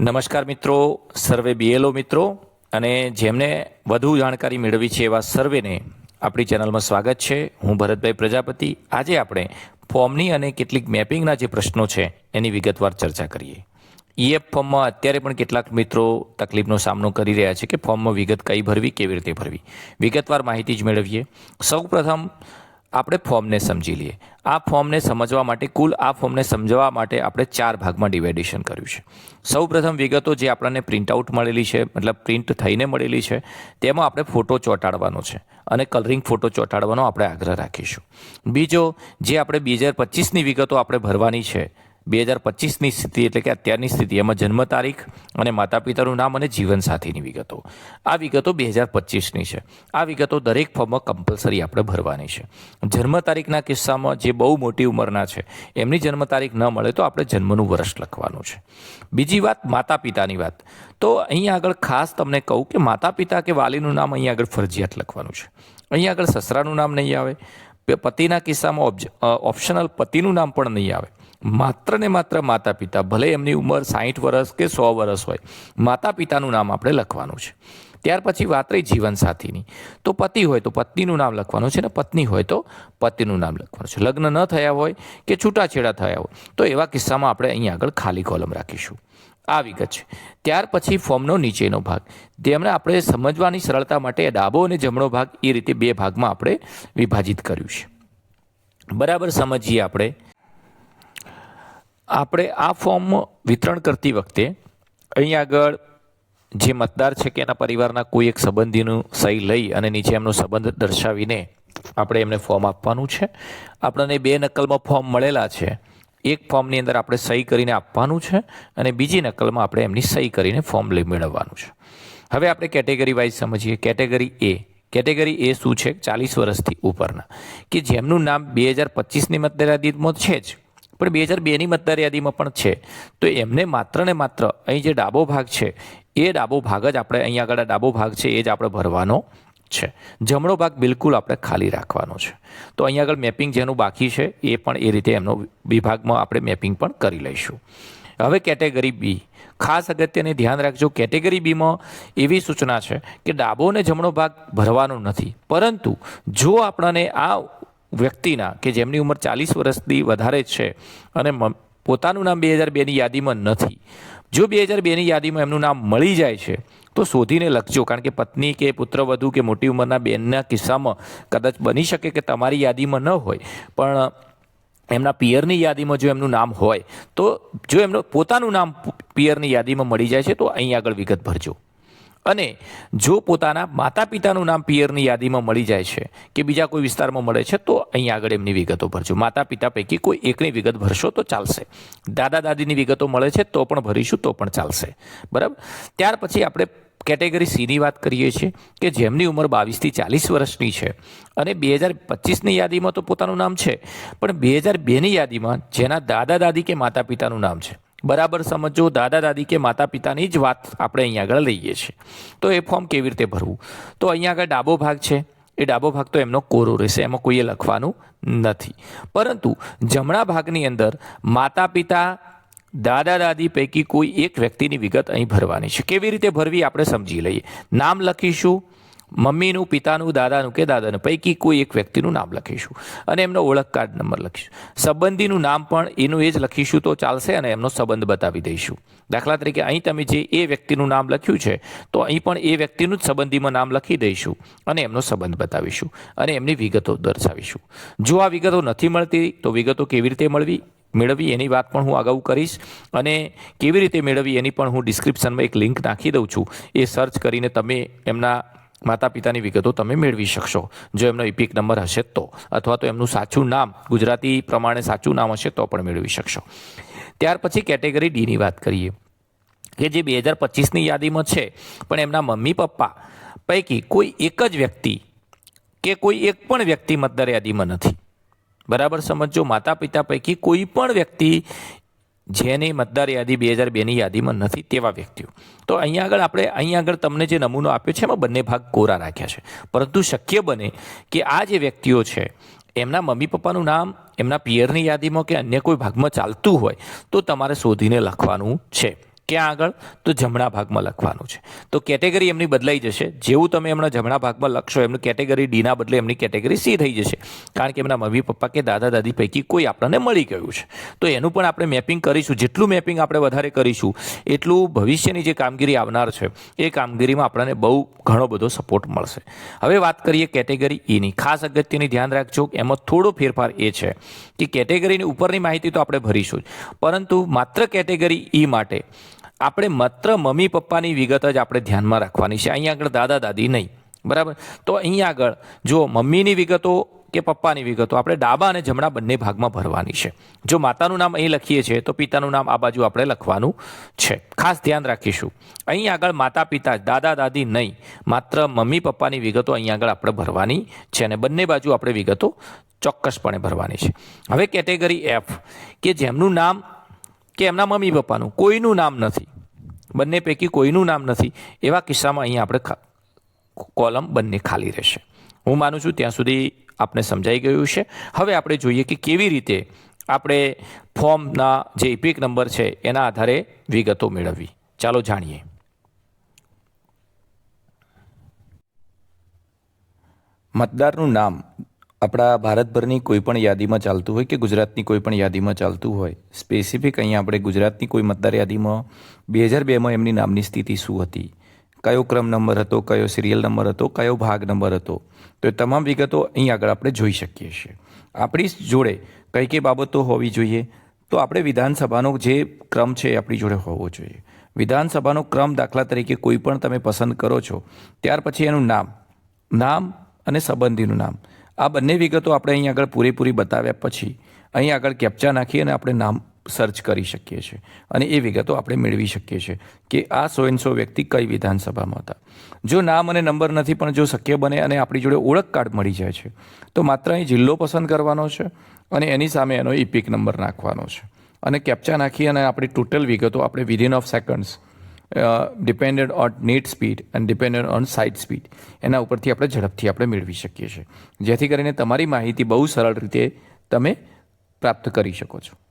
નમસ્કાર મિત્રો, સર્વે બીએલઓ મિત્રો, અને જેમને વધુ જાણકારી મેળવી છે એવા સર્વેને આપણી ચેનલમાં સ્વાગત છે. હું ભરતભાઈ પ્રજાપતિ. આજે આપણે ફોર્મની અને કેટલીક મેપિંગના જે પ્રશ્નો છે એની વિગતવાર ચર્ચા કરીએ. ઈએફ ફોર્મમાં અત્યારે પણ કેટલાક મિત્રો તકલીફનો સામનો કરી રહ્યા છે કે ફોર્મમાં વિગત કઈ ભરવી, કેવી રીતે ભરવી? વિગતવાર માહિતી જ મેળવીએ. સૌપ્રથમ આપણે ફોર્મને સમજી લઈએ. આ ફોર્મને સમજવા માટે કુલ આ ફોર્મને સમજવા માટે આપણે ચાર ભાગમાં ડિવાઇડેશન કર્યું છે. સૌપ્રથમ વિગતો જે આપણને પ્રિન્ટઆઉટ મળેલી છે, મતલબ પ્રિન્ટ થઈને મળેલી છે, તેમાં આપણે ફોટો ચોંટાડવાનો છે અને કલરિંગ ફોટો ચોંટાડવાનો આપણે આગ્રહ રાખીશું. બીજો, જે આપણે બે હજાર પચીસની વિગતો આપણે ભરવાની છે બે હજાર પચીસની સ્થિતિ એટલે કે અત્યારની સ્થિતિ, એમાં જન્મ તારીખ અને માતા પિતાનું નામ અને જીવનસાથીની વિગતો. આ વિગતો બે હજાર પચીસની છે. આ વિગતો દરેક ફોર્મમાં કમ્પલસરી આપણે ભરવાની છે. જન્મ તારીખના કિસ્સામાં જે બહુ મોટી ઉંમરના છે, એમની જન્મ તારીખ ન મળે તો આપણે જન્મનું વર્ષ લખવાનું છે. બીજી વાત માતા પિતાની વાત. તો અહીંયા આગળ ખાસ તમને કહું કે માતા પિતા કે વાલીનું નામ અહીંયા આગળ ફરજિયાત લખવાનું છે. અહીં આગળ સસરાનું નામ નહીં આવે. પતિના કિસ્સામાં ઓપ્શનલ પતિનું નામ પણ નહીં આવે. માત્ર ને માત્ર માતા પિતા ભલે એમની ઉંમર સાહીઠ વર્ષ કે સો વર્ષ હોય માતા પિતાનું નામ આપણે લખવાનું છે. ત્યાર પછી વાત રહી જીવનસાથીની. તો પતિ હોય તો પત્નીનું નામ લખવાનું છે ને પત્ની હોય તો પતિનું નામ લખવાનું છે. લગ્ન ન થયા હોય કે છૂટાછેડા થયા હોય, તો એવા કિસ્સામાં આપણે અહીંયા આગળ ખાલી કોલમ રાખીશું. આ વિગત છે. ત્યાર પછી ફોર્મનો નીચેનો ભાગ. તેમણે આપણે સમજવાની સરળતા માટે ડાબો અને જમણો ભાગ એ રીતે બે ભાગમાં આપણે વિભાજિત કર્યું છે. બરાબર સમજીએ આપણે. આપણે આ ફોર્મ વિતરણ કરતી વખતે અહીં આગળ જે મતદાર છે કે એના પરિવારના કોઈ એક સંબંધીનું સહી લઈ અને નીચે એમનો સંબંધ દર્શાવીને આપણે એમને ફોર્મ આપવાનું છે. આપણને બે નકલમાં ફોર્મ મળેલા છે. એક ફોર્મની અંદર આપણે સહી કરીને આપવાનું છે અને બીજી નકલમાં આપણે એમની સહી કરીને ફોર્મ લઈ મેળવવાનું છે. હવે આપણે કેટેગરી વાઇઝ સમજીએ. Category A. કેટેગરી એ શું છે? ચાલીસ વર્ષથી ઉપરના. કે જેમનું નામ બે હજાર પચીસની મતદાર છે જ. પણ બે હજાર બેની મતદાર યાદીમાં પણ છે. તો એમને માત્ર ને માત્ર અહીં જે ડાબો ભાગ છે, એ ડાબો ભાગ જ આપણે અહીં આગળ ડાબો ભાગ છે એ જ આપણે ભરવાનો છે. જમણો ભાગ બિલકુલ આપણે ખાલી રાખવાનો છે. તો અહીં આગળ મેપિંગ જેનું બાકી છે, એ પણ એ રીતે એમનો વિભાગમાં આપણે મેપિંગ પણ કરી લઈશું. હવે કેટેગરી બી. ખાસ અગત્યને ધ્યાન રાખજો, કેટેગરી બીમાં એવી સૂચના છે કે ડાબો અને જમણો ભાગ ભરવાનો નથી. પરંતુ જો આપણને આ વ્યક્તિના કે જેમની ઉંમર ચાલીસ વર્ષથી વધારે છે અને પોતાનું નામ બે હજાર બેની યાદીમાં નથી. જો બે હજાર બેની યાદીમાં એમનું નામ મળી જાય છે, તો શોધીને લખજો. કારણ કે પત્ની કે પુત્રવધુ કે મોટી ઉંમરના બેનના કિસ્સામાં કદાચ બની શકે કે તમારી યાદીમાં ન હોય. પણ એમના પિયરની યાદીમાં જો એમનું નામ હોય, તો જો એમનું પોતાનું નામ પિયરની યાદીમાં મળી જાય છે, તો અહીં આગળ વિગત ભરજો. અને જો પોતાના માતા પિતાનું નામ પિયરની યાદીમાં મળી જાય છે કે બીજા કોઈ વિસ્તારમાં મળે છે, તો અહીં આગળ એમની વિગતો ભરજો. માતા પિતા પૈકી કોઈ એકની વિગત ભરશો તો ચાલશે. દાદા દાદીની વિગતો મળે છે તો પણ ભરીશું, તો પણ ચાલશે. બરાબર? ત્યાર પછી આપણે કેટેગરી સીની વાત કરીએ છીએ કે જેમની ઉંમર બાવીસથી ચાલીસ વર્ષની છે અને બે હજાર પચીસની યાદીમાં તો પોતાનું નામ છે, પણ બે હજાર બેની યાદીમાં જેના દાદા દાદી કે માતા પિતાનું નામ છે બરાબર સમજો દાદા દાદી કે માતા પિતાની જ વાત આપણે અહીંયા આગળ લઈએ છીએ. તો એ ફોર્મ કેવી રીતે ભરવું? તો અહીંયા આગળ ડાબો ભાગ છે. એ ડાબો ભાગ તો એમનો કોરો રહેશે, એમાં કોઈએ લખવાનું નથી. પરંતુ જમણા ભાગની અંદર માતા પિતા દાદા દાદી પૈકી કોઈ એક વ્યક્તિની વિગત અહીં ભરવાની છે. કેવી રીતે ભરવી આપણે સમજી લઈએ. નામ લખીશું. મમ્મીનું, પિતાનું, દાદાનું કે દાદાનું, પૈકી કોઈ એક વ્યક્તિનું નામ લખીશું. અને એમનો ઓળખ કાર્ડ નંબર લખીશું. સંબંધીનું નામ પણ એનું એ જ લખીશું તો ચાલશે અને એમનો સંબંધ બતાવી દઈશું. દાખલા તરીકે અહીં તમે જે એ વ્યક્તિનું નામ લખ્યું છે, તો અહીં પણ એ વ્યક્તિનું જ સંબંધીમાં નામ લખી દઈશું અને એમનો સંબંધ બતાવીશું અને એમની વિગતો દર્શાવીશું. જો આ વિગતો નથી મળતી, તો વિગતો કેવી રીતે મળવી? મેળવી એની વાત પણ હું અગાઉ કરીશ અને કેવી રીતે મેળવી એની પણ હું ડિસ્ક્રિપ્શનમાં એક લિંક નાખી દઉં છું. એ સર્ચ કરીને તમે એમના માતા પિતાની વિગતો તમે મેળવી શકશો. જો એમનો ઇપિક નંબર હશે તો. અથવા તો એમનું સાચું નામ, ગુજરાતી પ્રમાણે સાચું નામ હશે તો પણ મેળવી શકશો. ત્યાર પછી કેટેગરી ડીની વાત કરીએ. કે જે બે હજાર પચીસની યાદીમાં છે, પણ એમના મમ્મી, પપ્પા પૈકી કોઈ એક જ વ્યક્તિ કે કોઈ એક પણ વ્યક્તિ મતદાર યાદીમાં નથી. બરાબર સમજો માતા પિતા પૈકી કોઈ પણ વ્યક્તિ જેની મતદાર યાદી બે હજાર બેની યાદીમાં નથી તેવા વ્યક્તિઓ. તો અહીંયા આગળ આપણે, અહીંયા આગળ તમને જે નમૂનો આપ્યો છે એમાં બંને ભાગ કોરા રાખ્યા છે. પરંતુ શક્ય બને કે આ જે વ્યક્તિઓ છે, એમના મમ્મી પપ્પાનું નામ, એમના પિયરની યાદીમાં કે અન્ય કોઈ ભાગમાં ચાલતું હોય, તો તમારે શોધીને લખવાનું છે. ક્યાં આગળ? તો જમણા ભાગમાં લખવાનું છે. તો કેટેગરી એમની બદલાઈ જશે. જેવું તમે એમના જમણા ભાગમાં લખશો, એમની કેટેગરી ડીના બદલે એમની કેટેગરી સી થઈ જશે. કારણ કે એમના મમ્મી પપ્પા કે દાદા દાદી પૈકી કોઈ આપણને મળી ગયું છે. તો એનું પણ આપણે મેપિંગ કરીશું. જેટલું મેપિંગ આપણે વધારે કરીશું, એટલું ભવિષ્યની જે કામગીરી આવનાર છે, એ કામગીરીમાં આપણને બહુ ઘણો બધો સપોર્ટ મળશે. હવે વાત કરીએ કેટેગરી ઈની ખાસ અગત્યની ધ્યાન રાખજો. એમાં થોડો ફેરફાર એ છે કે કેટેગરીની ઉપરની માહિતી તો આપણે ભરીશું પરંતુ માત્ર કેટેગરી ઈ માટે આપણે માત્ર મમ્મી પપ્પાની વિગત જ આપણે ધ્યાનમાં રાખવાની છે. અહીંયા આગળ દાદા દાદી નહીં. બરાબર? તો અહીં આગળ જો મમ્મીની વિગતો કે પપ્પાની વિગતો આપણે ડાબા અને જમણા બંને ભાગમાં ભરવાની છે. જો માતાનું નામ અહીં લખીએ છીએ, તો પિતાનું નામ આ બાજુ આપણે લખવાનું છે. ખાસ ધ્યાન રાખીશું. અહીં આગળ માતા પિતા દાદા દાદી નહીં. માત્ર મમ્મી પપ્પાની વિગતો અહીં આગળ આપણે ભરવાની છે અને બંને બાજુ આપણે વિગતો ચોક્કસપણે ભરવાની છે. હવે કેટેગરી એફ કે જેમનું નામ કે એમના મમ્મી પપ્પાનું. કોઈનું નામ નથી. બંને પૈકી કોઈનું નામ નથી. એવા કિસ્સામાં અહીં આપણે કોલમ બંને ખાલી રહેશે. હું માનું છું ત્યાં સુધી આપને સમજાઈ ગયું છે. હવે આપણે જોઈએ કે કેવી રીતે આપણે ફોર્મના જે ઇપિક નંબર છે એના આધારે વિગતો મેળવવી. ચાલો જાણીએ. મતદારનું નામ આપણા ભારતભરની કોઈ પણ યાદીમાં ચાલતું હોય કે ગુજરાતની કોઈ પણ યાદીમાં ચાલતું હોય સ્પેસિફિક અહીંયા આપણે ગુજરાતની કોઈ મતદાર યાદીમાં બે હજાર બેમાં એમની નામની સ્થિતિ શું હતી? કયો ક્રમ નંબર હતો, કયો સિરિયલ નંબર હતો, કયો ભાગ નંબર હતો? તો એ તમામ વિગતો અહીં આગળ આપણે જોઈ શકીએ છીએ. આપણી જોડે કઈ કઈ બાબતો હોવી જોઈએ? તો આપણે વિધાનસભાનો જે ક્રમ છે એ આપણી જોડે હોવો જોઈએ. વિધાનસભાનો ક્રમ દાખલા તરીકે કોઈ પણ તમે પસંદ કરો છો, ત્યાર પછી એનું નામ નામ અને સંબંધીનું નામ. આ બંને વિગતો આપણે અહીં આગળ પૂરેપૂરી બતાવ્યા પછી અહીં આગળ કેપ્ચા નાખી અને આપણે નામ સર્ચ કરી શકીએ છીએ. અને એ વિગતો આપણે મેળવી શકીએ છીએ કે આ સો એન વ્યક્તિ કઈ વિધાનસભામાં હતા. જો નામ અને નંબર નથી, પણ જો શક્ય બને અને આપણી જોડે ઓળખ કાર્ડ મળી જાય છે, તો માત્ર અહીં જિલ્લો પસંદ કરવાનો છે અને એની સામે એનો ઇપિક નંબર નાખવાનો છે. અને કેપ્ચા નાખી અને આપણી ટોટલ વિગતો આપણે within of seconds dependent on net speed અને ડિપેન્ડન્ટ ઓન સાઇટ સ્પીડ એના ઉપરથી આપણે ઝડપથી આપણે મેળવી શકીએ છીએ. જેથી કરીને તમારી માહિતી બહુ સરળ રીતે તમે પ્રાપ્ત કરી શકો છો.